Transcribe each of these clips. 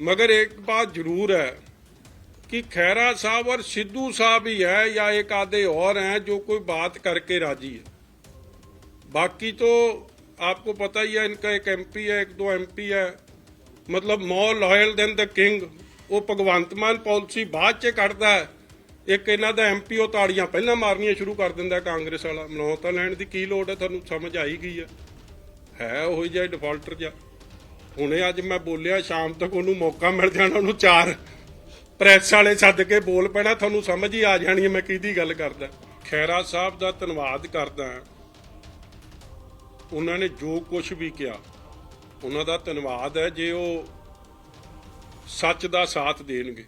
मगर एक बात जरूर है कि खैरा साहब और सिद्धू साहब ही है या एक आधे और हैं जो कोई बात करके राजी है बाकी तो आपको पता ही है इनका एक एमपी है एक दो एमपी है मतलब more loyal than the king ਉਹ ਭਗਵੰਤ ਮਾਨ ਪਾਲਿਸੀ ਬਾਅਦ ਚ ਕੱਢਦਾ ਹੈ ਇੱਕ ਇਹਨਾਂ ਦਾ ਐਮਪੀ ਉਹ ਤਾੜੀਆਂ ਪਹਿਲਾਂ ਮਾਰਨੀਆਂ ਸ਼ੁਰੂ ਕਰ ਦਿੰਦਾ ਕਾਂਗਰਸ ਵਾਲਾ ਮਨੌਤਾ ਲੈਣ ਦੀ ਕੀ ਲੋੜ ਹੈ ਤੁਹਾਨੂੰ ਸਮਝ ਆਈ ਗਈ ਹੈ ਹੈ ਉਹੀ ਜਿਹਾ ਡਿਫਾਲਟਰ ਜਿਹਾ ਹੁਣੇ ਅੱਜ ਮੈਂ ਬੋਲਿਆ, ਸ਼ਾਮ ਤੱਕ ਉਹਨੂੰ ਮੌਕਾ ਮਿਲ ਜਾਣਾ, ਉਹਨੂੰ ਚਾਰ ਪ੍ਰੈਸ ਵਾਲੇ ਸੱਦ ਕੇ ਬੋਲ ਪੈਣਾ, ਤੁਹਾਨੂੰ ਸਮਝ ਹੀ ਆ ਜਾਣੀ ਹੈ ਮੈਂ ਕਿਹਦੀ ਗੱਲ ਕਰਦਾ। ਖੈਰਾ ਸਾਹਿਬ ਦਾ ਧੰਨਵਾਦ ਕਰਦਾ ਉਹਨਾਂ ਨੇ ਜੋ ਕੁਝ ਵੀ ਕਿਹਾ, ਉਹਨਾਂ ਦਾ ਧੰਨਵਾਦ ਹੈ ਜੇ ਉਹ ਸੱਚ ਦਾ ਸਾਥ ਦੇਣਗੇ।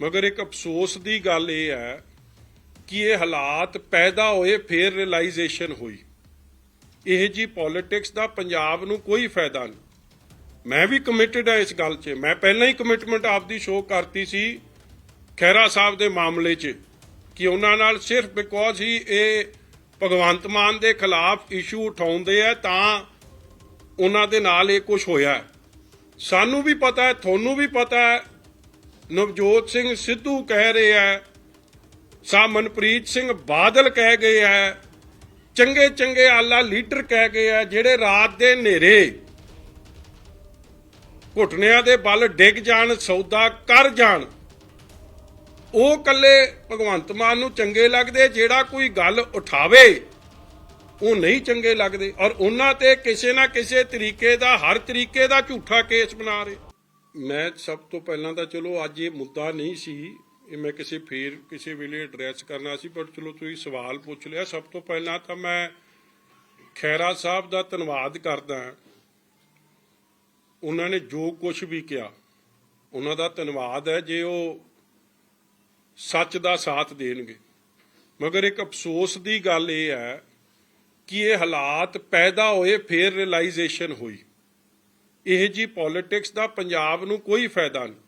ਮਗਰ ਇੱਕ ਅਫਸੋਸ ਦੀ ਗੱਲ ਇਹ ਹੈ ਕਿ ਇਹ ਹਾਲਾਤ ਪੈਦਾ ਹੋਏ, ਫਿਰ ਰਿਅਲਾਈਜੇਸ਼ਨ ਹੋਈ। ਇਹ ਜੀ ਪੋਲਿਟਿਕਸ ਦਾ ਪੰਜਾਬ ਨੂੰ ਕੋਈ ਫਾਇਦਾ ਨਹੀਂ। ਮੈਂ ਵੀ ਕਮਿਟਿਡ ਹਾਂ ਇਸ ਗੱਲ 'ਚ। ਮੈਂ ਪਹਿਲਾਂ ਹੀ ਕਮਿਟਮੈਂਟ ਆਪਦੀ ਸ਼ੋਅ ਕਰਤੀ ਸੀ ਖੈਰਾ ਸਾਹਿਬ ਦੇ ਮਾਮਲੇ 'ਚ ਕਿ ਉਹਨਾਂ ਨਾਲ ਸਿਰਫ ਬਿਕੋਜ਼ ਹੀ ਇਹ ਭਗਵੰਤ ਮਾਨ ਦੇ ਖਿਲਾਫ ਇਸ਼ੂ ਉਠਾਉਂਦੇ ਆ, ਤਾਂ ਉਹਨਾਂ ਦੇ ਨਾਲ ਇਹ ਕੁਝ ਹੋਇਆ। ਸਾਨੂੰ ਵੀ ਪਤਾ ਹੈ, ਤੁਹਾਨੂੰ ਵੀ ਪਤਾ ਹੈ, ਨਵਜੋਤ ਸਿੰਘ ਸਿੱਧੂ ਕਹਿ ਰਹੇ ਹੈ ਸਾ ਮਨਪ੍ਰੀਤ ਸਿੰਘ ਬਾਦਲ ਕਹਿ ਗਏ ਹੈ ਚੰਗੇ ਚੰਗੇ ਆਲਾ ਲੀਡਰ ਕਹਿ ਗਏ ਆ, ਜਿਹੜੇ ਰਾਤ ਦੇ ਹਨੇਰੇ ਘੁਟਨਿਆਂ ਦੇ ਬਲ ਡਿੱਗ ਜਾਣ, ਸੌਦਾ ਕਰ ਜਾਣ। ਉਹ ਕੱਲੇ ਭਗਵੰਤ ਮਾਨ ਨੂੰ ਚੰਗੇ ਲੱਗਦੇ, ਜਿਹੜਾ ਕੋਈ ਗੱਲ ਉਠਾਵੇ, ਉਹ ਨਹੀਂ ਚੰਗੇ ਲੱਗਦੇ। ਔਰ ਉਹਨਾਂ ਤੇ ਕਿਸੇ ਨਾ ਕਿਸੇ ਤਰੀਕੇ ਦਾ, ਹਰ ਤਰੀਕੇ ਦਾ ਝੂਠਾ ਕੇਸ ਬਣਾ ਰਹੇ। ਮੈਂ ਸਭ ਤੋਂ ਪਹਿਲਾਂ ਤਾਂ ਚਲੋ, ਅੱਜ ਇਹ ਮੁੱਦਾ ਨਹੀਂ ਸੀ, ਇਹ ਮੈਂ ਕਿਸੇ ਫੇਰ ਕਿਸੇ ਵੇਲੇ ਐਡਰੈਸ ਕਰਨਾ ਸੀ, ਪਰ ਚਲੋ ਤੁਸੀਂ ਸਵਾਲ ਪੁੱਛ ਲਿਆ। ਸਭ ਤੋਂ ਪਹਿਲਾਂ ਤਾਂ ਮੈਂ ਖੈਰਾ ਸਾਹਿਬ ਦਾ ਧੰਨਵਾਦ ਕਰਦਾ ਹਾਂ। ਉਹਨਾਂ ਨੇ ਜੋ ਕੁਝ ਵੀ ਕਿਹਾ, ਉਹਨਾਂ ਦਾ ਧੰਨਵਾਦ ਹੈ ਜੇ ਉਹ ਸੱਚ ਦਾ ਸਾਥ ਦੇਣਗੇ। ਮਗਰ ਇੱਕ ਅਫਸੋਸ ਦੀ ਗੱਲ ਇਹ ਹੈ ਕਿ ਇਹ ਹਾਲਾਤ ਪੈਦਾ ਹੋਏ ਫੇਰ ਰਿਅਲਾਈਜੇਸ਼ਨ ਹੋਈ। ਇਹ ਜੀ ਪੋਲਿਟਿਕਸ ਦਾ ਪੰਜਾਬ ਨੂੰ ਕੋਈ ਫਾਇਦਾ ਨਹੀਂ।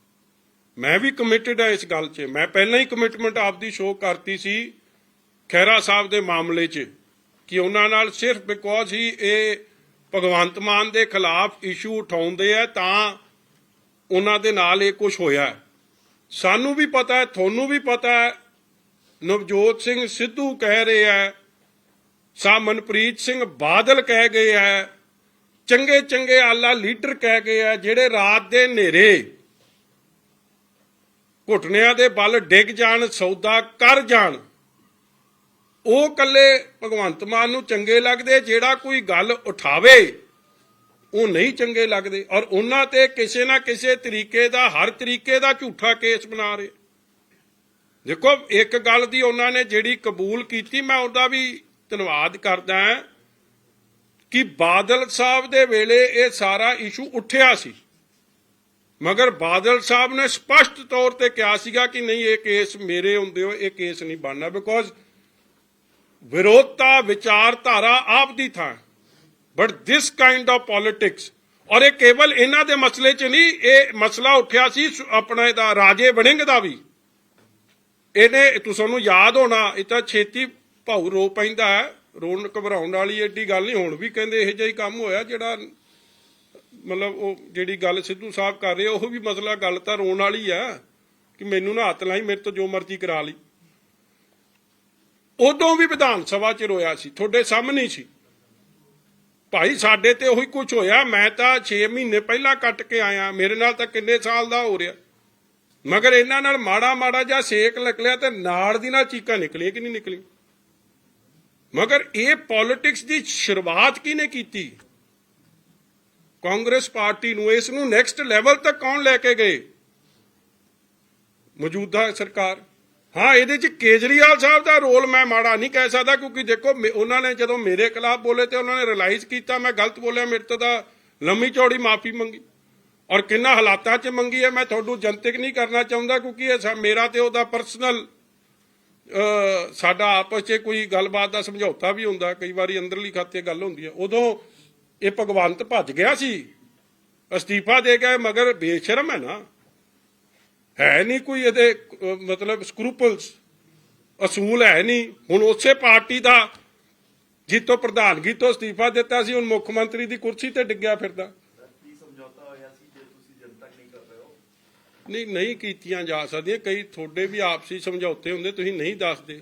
ਮੈਂ ਵੀ ਕਮਿਟਡ ਹਾਂ ਇਸ ਗੱਲ 'ਚ। ਮੈਂ ਪਹਿਲਾਂ ਹੀ ਕਮਿਟਮੈਂਟ ਆਪਦੀ ਸ਼ੋਅ ਕਰਤੀ ਸੀ ਖੈਰਾ ਸਾਹਿਬ ਦੇ ਮਾਮਲੇ 'ਚ ਕਿ ਉਹਨਾਂ ਨਾਲ ਸਿਰਫ ਬਿਕੋਜ਼ ਹੀ ਇਹ ਭਗਵੰਤ ਮਾਨ ਦੇ ਖਿਲਾਫ ਇਸ਼ੂ ਉਠਾਉਂਦੇ ਆ, ਤਾਂ ਉਹਨਾਂ ਦੇ ਨਾਲ ਇਹ ਕੁਝ ਹੋਇਆ। ਸਾਨੂੰ ਵੀ ਪਤਾ ਹੈ, ਤੁਹਾਨੂੰ ਵੀ ਪਤਾ ਹੈ, ਨਵਜੋਤ ਸਿੰਘ ਸਿੱਧੂ ਕਹਿ ਰਹੇ ਹੈ ਸਾ ਮਨਪ੍ਰੀਤ ਸਿੰਘ ਬਾਦਲ ਕਹਿ ਗਏ ਹੈ ਚੰਗੇ ਚੰਗੇ ਆਲਾ ਲੀਡਰ ਕਹਿ ਗਏ ਆ, ਜਿਹੜੇ ਰਾਤ ਦੇ ਹਨੇਰੇ ਘੁਟਨਿਆਂ ਦੇ ਬਲ ਡਿੱਗ ਜਾਣ, ਸੌਦਾ ਕਰ ਜਾਣ। ਉਹ ਕੱਲੇ ਭਗਵੰਤ ਮਾਨ ਨੂੰ ਚੰਗੇ ਲੱਗਦੇ, ਜਿਹੜਾ ਕੋਈ ਗੱਲ ਉਠਾਵੇ, ਉਹ ਨਹੀਂ ਚੰਗੇ ਲੱਗਦੇ। ਔਰ ਉਹਨਾਂ ਤੇ ਕਿਸੇ ਨਾ ਕਿਸੇ ਤਰੀਕੇ ਦਾ, ਹਰ ਤਰੀਕੇ ਦਾ ਝੂਠਾ ਕੇਸ ਬਣਾ ਰਹੇ। ਦੇਖੋ, ਇੱਕ ਗੱਲ ਦੀ ਉਹਨਾਂ ਨੇ ਜਿਹੜੀ ਕਬੂਲ ਕੀਤੀ, ਮੈਂ ਉਹਦਾ ਵੀ ਧੰਨਵਾਦ ਕਰਦਾ ਕਿ ਬਾਦਲ ਸਾਹਿਬ ਦੇ ਵੇਲੇ ਇਹ ਸਾਰਾ ਇਸ਼ੂ ਉੱਠਿਆ ਸੀ। ਮਗਰ ਬਾਦਲ ਸਾਹਿਬ ਨੇ ਸਪਸ਼ਟ ਤੌਰ ਤੇ ਕਿਹਾ ਸੀਗਾ ਕਿ ਨਹੀਂ, ਇਹ ਕੇਸ ਮੇਰੇ ਹੁੰਦੇ ਹੋ ਇਹ ਕੇਸ ਨਹੀਂ ਬਣਨਾ ਬਿਕੋਜ਼ ਵਿਰੋਧਤਾ ਵਿਚਾਰਧਾਰਾ ਆਪ ਦੀ ਥਾਂ but this kind of politics ਔਰ ਇਹ ਕੇਵਲ ਇਹਨਾਂ ਦੇ ਮਸਲੇ 'ਚ ਨਹੀਂ, ਇਹ ਮਸਲਾ ਉੱਠਿਆ ਸੀ ਆਪਣਾ ਇਹਦਾ ਰਾਜੇ ਵੜਿੰਗ ਦਾ ਵੀ। ਇਹਨੇ ਤੁਹਾਨੂੰ ਯਾਦ ਹੋਣਾ, ਇਹ ਤਾਂ ਛੇਤੀ ਭਾਉ ਰੋ ਪੈਂਦਾ ਹੈ, ਰੋਣ ਘਬਰਾਉਣ ਵਾਲੀ ਐਡੀ ਗੱਲ ਨਹੀਂ, ਹੁਣ ਵੀ ਕਹਿੰਦੇ ਇਹੋ ਜਿਹਾ ਹੀ ਕੰਮ ਹੋਇਆ, ਜਿਹੜਾ ਮਤਲਬ ਉਹ ਜਿਹੜੀ ਗੱਲ ਸਿੱਧੂ ਸਾਹਿਬ ਕਰ ਰਹੇ, ਉਹ ਵੀ ਮਸਲਾ ਗੱਲ ਤਾਂ ਰੋਣ ਵਾਲੀ ਆ, ਕਿ ਮੈਨੂੰ ਨਾ ਹੱਥ ਲਾਈ, ਮੇਰੇ ਤੋਂ ਜੋ ਮਰਜ਼ੀ ਕਰਾ ਲਈ। ਉਦੋਂ ਵੀ ਵਿਧਾਨ ਸਭਾ 'ਚ ਰੋਇਆ ਸੀ, ਤੁਹਾਡੇ ਸਾਹਮਣੇ ਸੀ। ਭਾਈ, ਸਾਡੇ ਤੇ ਉਹੀ ਕੁਝ ਹੋਇਆ, ਮੈਂ ਤਾਂ 6 ਮਹੀਨੇ ਪਹਿਲਾਂ ਕੱਟ ਕੇ ਆਇਆ, ਮੇਰੇ ਨਾਲ ਤਾਂ ਕਿੰਨੇ ਸਾਲ ਦਾ ਹੋ ਰਿਹਾ। ਮਗਰ ਇਹਨਾਂ ਨਾਲ ਮਾੜਾ ਮਾੜਾ ਜਿਹਾ ਸੇਕ ਨਿਕਲਿਆ ਤੇ ਨਾਲ ਦੀ ਨਾਲ ਚੀਕਾਂ ਨਿਕਲੀਆਂ ਕਿ ਨਹੀਂ ਨਿਕਲੀ ਮਗਰ ਇਹ ਪੋਲਿਟਿਕਸ ਦੀ ਸ਼ੁਰੂਆਤ ਕਿਹਨੇ ਕੀਤੀ? ਕਾਂਗਰਸ ਪਾਰਟੀ ਨੂੰ, ਇਸ ਨੂੰ ਨੈਕਸਟ ਲੈਵਲ ਤੱਕ ਕੌਣ ਲੈ ਕੇ ਗਏ? ਮੌਜੂਦਾ ਸਰਕਾਰ। ਹਾਂ, ਇਹਦੇ ਚ ਕੇਜਰੀਵਾਲ ਸਾਹਿਬ ਦਾ ਰੋਲ ਮੈਂ ਮਾੜਾ ਨਹੀਂ ਕਹਿ ਸਕਦਾ, ਕਿਉਂਕਿ ਦੇਖੋ, ਮੇ- ਉਹਨਾਂ ਨੇ ਜਦੋਂ ਮੇਰੇ ਖਿਲਾਫ ਬੋਲੇ ਤੇ ਉਹਨਾਂ ਨੇ ਰਿਅਲਾਈਜ਼ ਕੀਤਾ, ਮੈਂ ਗਲਤ ਬੋਲਿਆ, ਮੇਰੇ ਤੋਂ ਤਾਂ ਲੰਮੀ ਚੌੜੀ ਮਾਫੀ ਮੰਗੀ। ਔਰ ਕਿੰਨਾ ਹਾਲਾਤਾਂ 'ਚ ਮੰਗੀ ਹੈ, ਮੈਂ ਤੁਹਾਨੂੰ ਜਨਤਕ ਨਹੀਂ ਕਰਨਾ ਚਾਹੁੰਦਾ, ਕਿਉਂਕਿ ਇਹ ਸਾ- ਮੇਰਾ ਤੇ ਉਹਦਾ ਪਰਸਨਲ ਸਾਡਾ ਆਪਸ 'ਚ ਕੋਈ ਗੱਲਬਾਤ ਦਾ ਸਮਝੌਤਾ ਵੀ ਹੁੰਦਾ, ਕਈ ਵਾਰੀ ਅੰਦਰਲੀ ਖਾਤੇ ਗੱਲ ਹੁੰਦੀ ਹੈ। ਉਦੋਂ ਇਹ ਭਗਵੰਤ ਭੱਜ ਗਿਆ ਸੀ, ਅਸਤੀਫਾ ਦੇ ਕੇ ਮਗਰ ਬੇਸ਼ਰਮ ਹੈ ਨਾ। ਹੈ ਨਹੀਂ ਕੋਈ ਇਹਦੇ ਅਹ, ਮਤਲਬ ਸਕਰੂਪਲਸ ਅਸੂਲ ਹੈ ਨਹੀਂ। ਹੁਣ ਉਸੇ ਪਾਰਟੀ ਦਾ ਜਿੱਤੋਂ ਪ੍ਰਧਾਨਗੀ ਤੋਂ ਅਸਤੀਫਾ ਦਿੱਤਾ ਸੀ ਹੁਣ ਮੁੱਖ ਮੰਤਰੀ ਦੀ ਕੁਰਸੀ ਤੇ ਡਿੱਗਿਆ ਫਿਰਦਾ। ਕੀ ਸਮਝੌਤਾ ਹੋਇਆ ਸੀ ਜੇ ਤੁਸੀਂ ਜਨਤਕ ਨਹੀਂ ਕਰ ਰਹੇ ਹੋ? ਨਹੀਂ ਨਹੀਂ ਕੀਤੀਆਂ ਜਾ ਸਕਦੀਆਂ। ਕਈ ਤੁਹਾਡੇ ਵੀ ਆਪਸੀ ਸਮਝੌਤੇ ਹੁੰਦੇ ਤੁਸੀਂ ਨਹੀਂ ਦੱਸਦੇ।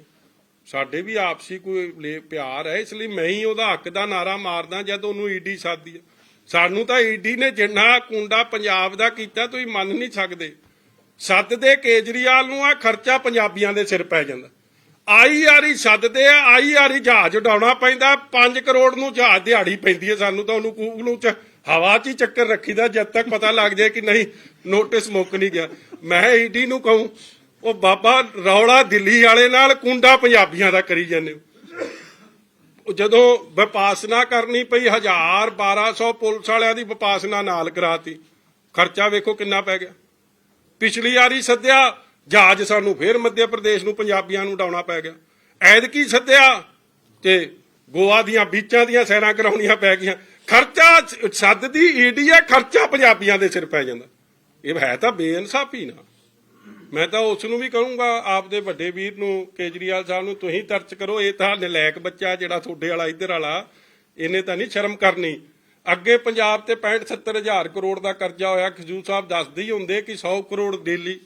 ਸਾਡੇ ਵੀ ਆਪਸੀ ਕੋਈ ਲੇ- ਪਿਆਰ ਹੈ ਇਸ ਲਈ ਮੈਂ ਹੀ ਉਹਦਾ ਹੱਕ ਦਾ ਨਾਰਾ ਮਾਰਦਾ ਜਦ ਉਹਨੂੰ ਈਡੀ ਸਾਦੀ ਸਾਨੂੰ ਤਾਂ ਈਡੀ ਨੇ ਜਿੰਨਾ ਕੁੰਡਾ ਪੰਜਾਬ ਦਾ ਕੀਤਾ ਤੁਸੀਂ ਮੰਨ ਨਹੀਂ ਸਕਦੇ। ਸੱਦਦੇ ਕੇਜਰੀਵਾਲ ਨੂੰ ਆ ਖਰਚਾ ਪੰਜਾਬੀਆਂ ਦੇ ਸਿਰ ਪੈ ਜਾਂਦਾ। ਆਈ ਆਰੀ ਸੱਦਦੇ ਆ, ਆਈ ਜਹਾਜ਼ ਉਡਾਉਣਾ ਪੈਂਦਾ 5 ਕਰੋੜ ਨੂੰ ਜਹਾਜ਼ ਦਿਹਾੜੀ ਪੈਂਦੀ ਹੈ ਸਾਨੂੰ ਤਾਂ ਉਹਨੂੰ ਕੂਕ ਨੂੰ ਚ ਹਵਾ 'ਚ ਹੀ ਚੱਕਰ ਰੱਖੀਦਾ, ਜਦ ਤੱਕ ਪਤਾ ਲੱਗ ਜਾਏ ਕਿ ਨਹੀਂ, ਨੋਟਿਸ ਮੁੱਕ ਨਹੀਂ ਗਿਆ। ਮੈਂ ਈਡੀ ਨੂੰ ਕਹੂੰ, ਉਹ ਬਾਬਾ ਰੌਲਾ ਦਿੱਲੀ ਵਾਲੇ ਨਾਲ ਕੁੰਡਾ ਪੰਜਾਬੀਆਂ ਦਾ ਕਰੀ ਜਾਂਦੇ ਉਹ ਜਦੋਂ ਵਿਪਾਸਨਾ ਕਰਨੀ ਪਈ 1000 1200 ਪੁਲਿਸ ਵਾਲਿਆਂ ਦੀ ਵਿਪਾਸਨਾ ਨਾਲ ਕਰਾਤੀ। ਖਰਚਾ ਵੇਖੋ ਕਿੰਨਾ ਪੈ ਗਿਆ। ਪਿਛਲੀ ਵਾਰੀ ਸੱਦਿਆ, ਜਹਾਜ਼ ਸਾਨੂੰ ਫੇਰ ਮੱਧ ਪ੍ਰਦੇਸ਼ ਨੂੰ ਪੰਜਾਬੀਆਂ ਨੂੰ ਉਡਾਉਣਾ ਪੈ ਗਿਆ। ਐਤਕੀ ਸੱਦਿਆ ਤੇ ਗੋਆ ਦੀਆਂ ਬੀਚਾਂ ਦੀਆਂ ਸੈਰਾਂ ਕਰਾਉਣੀਆਂ ਪੈ ਗਈਆਂ। ਖਰਚਾ ਸੱਦਦੀ ਈਡੀ ਆ, ਖਰਚਾ ਪੰਜਾਬੀਆਂ ਦੇ ਸਿਰ ਪੈ ਜਾਂਦਾ। ਇਹ ਹੈ ਤਾਂ ਬੇਇਨਸਾਫੀ ਨਾ। ਮੈਂ ਤਾਂ ਉਸ ਨੂੰ ਵੀ ਕਹੂੰਗਾ, ਆਪਦੇ ਵੱਡੇ ਵੀਰ ਨੂੰ, ਕੇਜਰੀਵਾਲ ਸਾਹਿਬ ਨੂੰ, ਤੁਸੀਂ ਤਰਚ ਕਰੋ, ਇਹ ਤਾਂ ਨਲਾਇਕ ਬੱਚਾ ਜਿਹੜਾ ਤੁਹਾਡੇ ਵਾਲਾ, ਇੱਧਰ ਵਾਲਾ, ਇਹਨੇ ਤਾਂ ਨਹੀਂ ਸ਼ਰਮ ਕਰਨੀ। ਅੱਗੇ ਪੰਜਾਬ ਤੇ 65 70 ਹਜ਼ਾਰ ਕਰੋੜ ਦਾ ਕਰਜ਼ਾ ਹੋਇਆ। ਖਜੂਰ ਸਾਹਿਬ ਦੱਸਦੇ ਹੀ ਹੁੰਦੇ ਕਿ 100 ਕਰੋੜ ਡੇਲੀ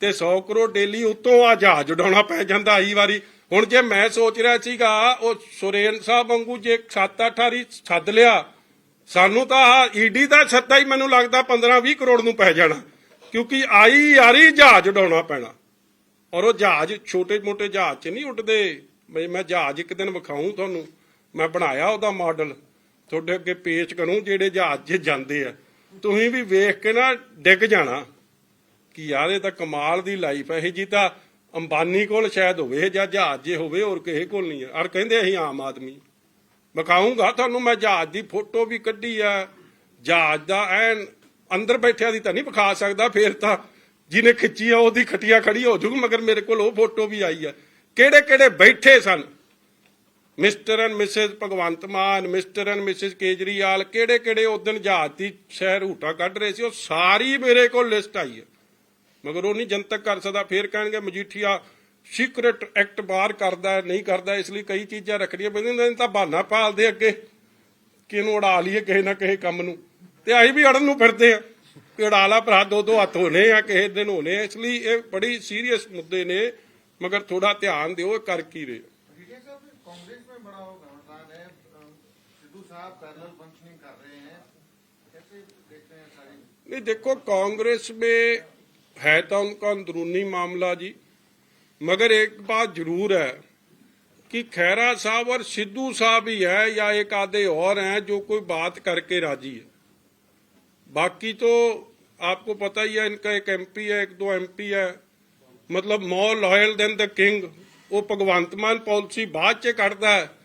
ਤੇ 100 ਕਰੋੜ ਡੇਲੀ ਉਤੋਂ ਆ ਜਹਾਜ਼ ਉਡਾਉਣਾ ਪੈ ਜਾਂਦਾ ਆਈ ਵਾਰੀ। ਹੁਣ ਜੇ ਮੈਂ ਸੋਚ ਰਿਹਾ ਸੀਗਾ, ਉਹ ਸੁਰੇਨ ਸਾਹਿਬ ਵਾਂਗੂ ਜੇ 7-8 ਵਾਰੀ ਛੱਡ ਲਿਆ, ਸਾਨੂੰ ਤਾਂ ਈਡੀ ਦਾ ਛੱਤਾ ਹੀ ਮੈਨੂੰ ਲੱਗਦਾ 15-20 ਕਰੋੜ ਨੂੰ ਪੈ ਜਾਣਾ, ਕਿਉਂਕਿ ਆਈ ਯਾਰੀ ਜਹਾਜ਼ ਉਡਾਉਣਾ ਪੈਣਾ। ਔਰ ਉਹ ਜਹਾਜ਼ ਛੋਟੇ ਮੋਟੇ ਜਹਾਜ਼ 'ਚ ਨਹੀਂ ਉੱਡਦੇ। ਬਈ ਮੈਂ ਜਹਾਜ਼ ਇੱਕ ਦਿਨ ਵਿਖਾਉਂ ਤੁਹਾਨੂੰ। ਮੈਂ ਬਣਾਇਆ ਉਹਦਾ ਮਾਡਲ। ਤੁਹਾਡੇ ਅੱਗੇ ਪੇਸ਼ ਕਰੂੰ, ਜਿਹੜੇ ਜਹਾਜ਼ 'ਚ ਜਾਂਦੇ ਆ। ਤੁਸੀਂ ਵੀ ਵੇਖ ਕੇ ਨਾ ਡਿੱਗ ਜਾਣਾ ਕਿ ਯਾਰ ਇਹ ਤਾਂ ਕਮਾਲ ਦੀ ਲਾਈਫ ਹੈ ਇਹ ਜੀ ਤਾਂ ਅੰਬਾਨੀ ਕੋਲ ਸ਼ਾਇਦ ਹੋਵੇ ਜਾਂ ਜਹਾਜ਼ ਜੇ ਹੋਵੇ, ਹੋਰ ਕਿਸੇ ਕੋਲ ਨਹੀਂ ਹੈ ਔਰ ਕਹਿੰਦੇ ਅਸੀਂ ਆਮ ਆਦਮੀ। ਵਿਖਾਉਂਗਾ ਤੁਹਾਨੂੰ, ਮੈਂ ਜਹਾਜ਼ ਦੀ ਫੋਟੋ ਵੀ ਕੱਢੀ ਆ। ਜਹਾਜ਼ ਦਾ ਐਨ ਅੰਦਰ ਬੈਠਿਆ ਦੀ ਤਾਂ ਨਹੀਂ ਵਿਖਾ ਸਕਦਾ, ਫੇਰ ਤਾਂ ਜਿਹਨੇ ਖਿੱਚੀ ਆ, ਉਹਦੀ ਖਟੀਆ ਖੜੀ ਹੋ ਜੂਗੀ, ਮਗਰ ਮੇਰੇ ਕੋਲ ਉਹ ਫੋਟੋ ਵੀ ਆਈ ਆ। ਕਿਹੜੇ ਕਿਹੜੇ ਬੈਠੇ ਸਨ? Mr and Mrs Bhagwant Mann, Mr and Mrs Kejriwal ਕਿਹੜੇ ਕਿਹੜੇ ਉਸ ਦਿਨ ਜਹਾਜ਼ ਦੀ ਸ਼ਹਿਰ ਹੂਟਾ ਕੱਢ ਰਹੇ ਸੀ, ਉਹ ਸਾਰੀ ਮੇਰੇ ਕੋਲ ਲਿਸਟ ਆਈ ਹੈ। ਮਗਰ ਉਹ ਨਹੀਂ ਜਨਤਕ ਕਰ ਸਕਦਾ, ਫੇਰ ਕਹਿਣਗੇ ਮਜੀਠੀਆ ਸੀਕ੍ਰੇਟ ਐਕਟ ਬਾਹਰ ਕਰਦਾ ਨਹੀਂ ਕਰਦਾ, ਇਸ ਲਈ ਕਈ ਚੀਜ਼ਾਂ ਰੱਖਣੀਆਂ ਪੈਂਦੀਆਂ ਤਾਂ ਬਹਾਨਾ ਪਾਲਦੇ ਅੱਗੇ, ਕਿ ਇਹਨੂੰ ਉਡਾ ਲਈਏ ਕਿਸੇ ਨਾ ਕਿਸੇ ਕੰਮ ਨੂੰ। ਤੇ ਅਸੀਂ ਵੀ ਅੜਨ ਨੂੰ ਫਿਰਦੇ ਆ ਕਿ ਉਡਾਲਾ ਭਰਾ ਦੋ ਦੋ ਹੱਥ ਹੋਣੇ ਆ, ਕਿਸੇ ਦਿਨ ਹੋਣੇ ਇਸ ਲਈ ਇਹ ਬੜੀ ਸੀਰੀਅਸ ਮੁੱਦੇ ਨੇ, ਮਗਰ ਥੋੜਾ ਧਿਆਨ ਦਿਓ ਕਰ ਕੀ ਰਹੇ ਕਾਂਗਰਸ नहीं, देखो, कांग्रेस में है तो उनका अंदरूनी मामला जी। मगर एक बात ज़रूर है कि खैरा साहब और सिद्धू साहब ही है या एक आधे और हैं जो कोई बात करके राज़ी है। बाकी तो आपको पता ही है, इनका एक एमपी है, एक दो एमपी है। मतलब more loyal than the king वो भगवंत मान पॉलिसी बाद च करता है।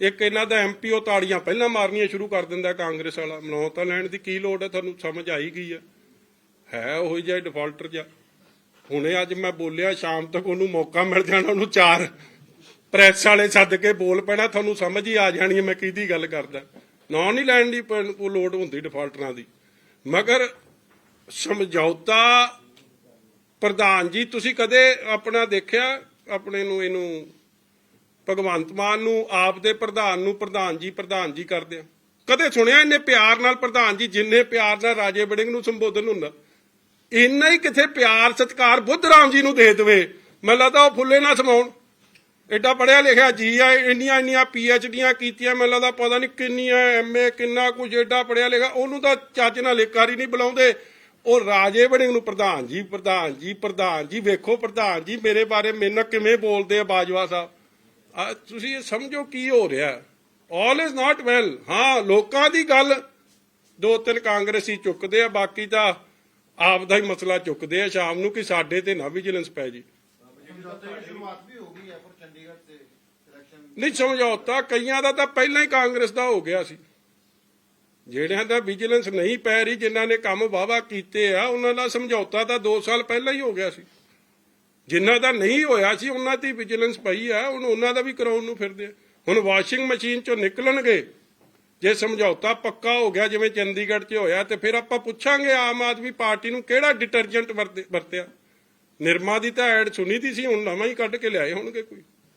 ਇੱਕ ਇਹਨਾਂ ਦਾ ਐਮਪੀ, ਉਹ ਤਾੜੀਆਂ ਪਹਿਲਾਂ ਮਾਰਨੀਆਂ ਸ਼ੁਰੂ ਕਰ ਦਿੰਦਾ ਕਾਂਗਰਸ ਵਾਲਾ। ਮਨੋਂ ਤਾਂ ਲੈਣ ਦੀ ਕੀ ਲੋੜ ਹੈ? ਤੁਹਾਨੂੰ ਸਮਝ ਆਈ ਗਈ ਹੈ। ਹੈ ਉਹੀ ਜਿਹਾ ਡਿਫਾਲਟਰ ਜਿਹਾ। ਹੁਣੇ ਅੱਜ ਮੈਂ ਬੋਲਿਆ, ਸ਼ਾਮ ਤੱਕ ਉਹਨੂੰ ਮੌਕਾ ਮਿਲ ਜਾਣਾ, ਉਹਨੂੰ ਚਾਰ ਪ੍ਰੈਸ ਵਾਲੇ ਸੱਦ ਕੇ ਬੋਲ ਪੈਣਾ, ਤੁਹਾਨੂੰ ਸਮਝ ਹੀ ਆ ਜਾਣੀ ਹੈ ਮੈਂ ਕਿਹਦੀ ਗੱਲ ਕਰਦਾ। ਨਾਂ ਨਹੀਂ ਲੈਣ ਦੀ ਪ- ਉਹ ਲੋੜ ਹੁੰਦੀ ਡਿਫਾਲਟਰਾਂ ਦੀ। ਮਗਰ ਸਮਝੌਤਾ ਪ੍ਰਧਾਨ ਜੀ, ਤੁਸੀਂ ਕਦੇ ਆਪਣਾ ਦੇਖਿਆ? ਆਪਣੇ ਨੂੰ ਇਹਨੂੰ ਭਗਵੰਤ ਮਾਨ ਨੂੰ, ਆਪ ਦੇ ਪ੍ਰਧਾਨ ਨੂੰ ਪ੍ਰਧਾਨ ਜੀ ਪ੍ਰਧਾਨ ਜੀ ਕਰਦੇ ਆ। ਕਦੇ ਸੁਣਿਆ ਇੰਨੇ ਪਿਆਰ ਨਾਲ ਪ੍ਰਧਾਨ ਜੀ, ਜਿੰਨੇ ਪਿਆਰ ਨਾਲ ਰਾਜੇ ਵੜਿੰਗ ਨੂੰ ਸੰਬੋਧਨ ਹੁੰਦਾ? ਇੰਨਾ ਹੀ ਕਿਥੇ ਪਿਆਰ, ਸਤਕਾਰ ਬੁੱਧ ਰਾਮ ਜੀ ਨੂੰ ਦੇ ਦੇਵੇ? ਮੈਨੂੰ ਲੱਗਦਾ ਉਹ ਫੁੱਲੇ ਨਾ ਸਮਾਉਣ। ਐਡਾ ਪੜਿਆ ਲਿਖਿਆ ਜੀ ਆ, ਇੰਨੀਆਂ ਇੰਨੀਆਂ ਪੀ ਐਚ ਡੀਆਂ ਕੀਤੀਆਂ, ਮੈਨੂੰ ਲੱਗਦਾ ਪਤਾ ਨਹੀਂ ਕਿੰਨੀਆਂ ਐਮਏ ਕਿੰਨਾ ਕੁਝ ਐਡਾ ਪੜਿਆ ਲਿਖਿਆ। ਉਹਨੂੰ ਤਾਂ ਚੱਜ ਨਾਲ ਹੀ ਨਹੀਂ ਬੁਲਾਉਂਦੇ। ਉਹ ਰਾਜੇ ਵੜਿੰਗ ਨੂੰ ਪ੍ਰਧਾਨ ਜੀ ਪ੍ਰਧਾਨ ਜੀ ਪ੍ਰਧਾਨ ਜੀ, ਵੇਖੋ ਪ੍ਰਧਾਨ ਜੀ, ਮੇਰੇ ਬਾਰੇ ਮੇਰੇ ਨਾਲ ਕਿਵੇਂ ਬੋਲਦੇ ਆ ਬਾਜਵਾ ਸਾਹਿਬ? ਤੁਸੀਂ ਇਹ ਸਮਝੋ ਕੀ ਹੋ ਰਿਹਾ ਆਲ ਇਜ਼ ਨਾਟ ਵੈਲ ਹਾਂ, ਲੋਕਾਂ ਦੀ ਗੱਲ ਦੋ ਤਿੰਨ ਕਾਂਗਰਸੀ ਚੁੱਕਦੇ ਆ, ਬਾਕੀ ਤਾਂ ਆਪ ਦਾ ਹੀ ਮਸਲਾ ਚੁੱਕਦੇ ਆ। ਸ਼ਾਮ ਨੂੰ ਕਿ ਸਾਡੇ ਤੇ ਨਾ ਵਿਜੀਲੈਂਸ ਪੈ ਜੀ। ਨਹੀਂ, ਸਮਝੌਤਾ ਕਈਆਂ ਦਾ ਤਾਂ ਪਹਿਲਾਂ ਹੀ ਕਾਂਗਰਸ ਦਾ ਹੋ ਗਿਆ ਸੀ। ਜਿਹੜਿਆਂ ਦਾ ਵਿਜੀਲੈਂਸ ਨਹੀਂ ਪੈ ਰਹੀ, ਜਿਨ੍ਹਾਂ ਨੇ ਕੰਮ ਵਾਵਾ ਕੀਤੇ ਆ, ਉਹਨਾਂ ਦਾ ਸਮਝੌਤਾ ਤਾਂ 2 ਸਾਲ ਪਹਿਲਾਂ ਹੀ ਹੋ ਗਿਆ ਸੀ। ਜਿਨ੍ਹਾਂ ਦਾ ਨਹੀਂ ਹੋਇਆ ਸੀ, ਉਹਨਾਂ ਦੀ ਵਿਜੀਲੈਂਸ ਪਈ ਆ, ਹੁਣ ਉਹਨਾਂ ਦਾ ਵੀ ਕਰਾਉਣ ਨੂੰ ਫਿਰਦੇ ਆ। ਹੁਣ ਵਾਸ਼ਿੰਗ ਮਸ਼ੀਨ ਚੋਂ ਨਿਕਲਣਗੇ। ਜੇ ਸਮਝੌਤਾ ਪੱਕਾ ਹੋ ਗਿਆ, ਜਿਵੇਂ ਚੰਡੀਗੜ੍ਹ 'ਚ ਹੋਇਆ, ਤੇ ਫਿਰ ਆਪਾਂ ਪੁੱਛਾਂਗੇ ਆਮ ਆਦਮੀ ਪਾਰਟੀ ਨੂੰ ਕਿਹੜਾ ਡਿਟਰਜੈਂਟ ਵਰਤਿਆ। ਨਿਰਮਾ ਦੀ ਤਾਂ ਐਡ ਸੁਣੀ ਦੀ ਸੀ, ਹੁਣ ਨਵਾਂ ਹੀ ਕੱਢ ਕੇ ਲਿਆਏ ਹੋਣਗੇ ਕੋਈ।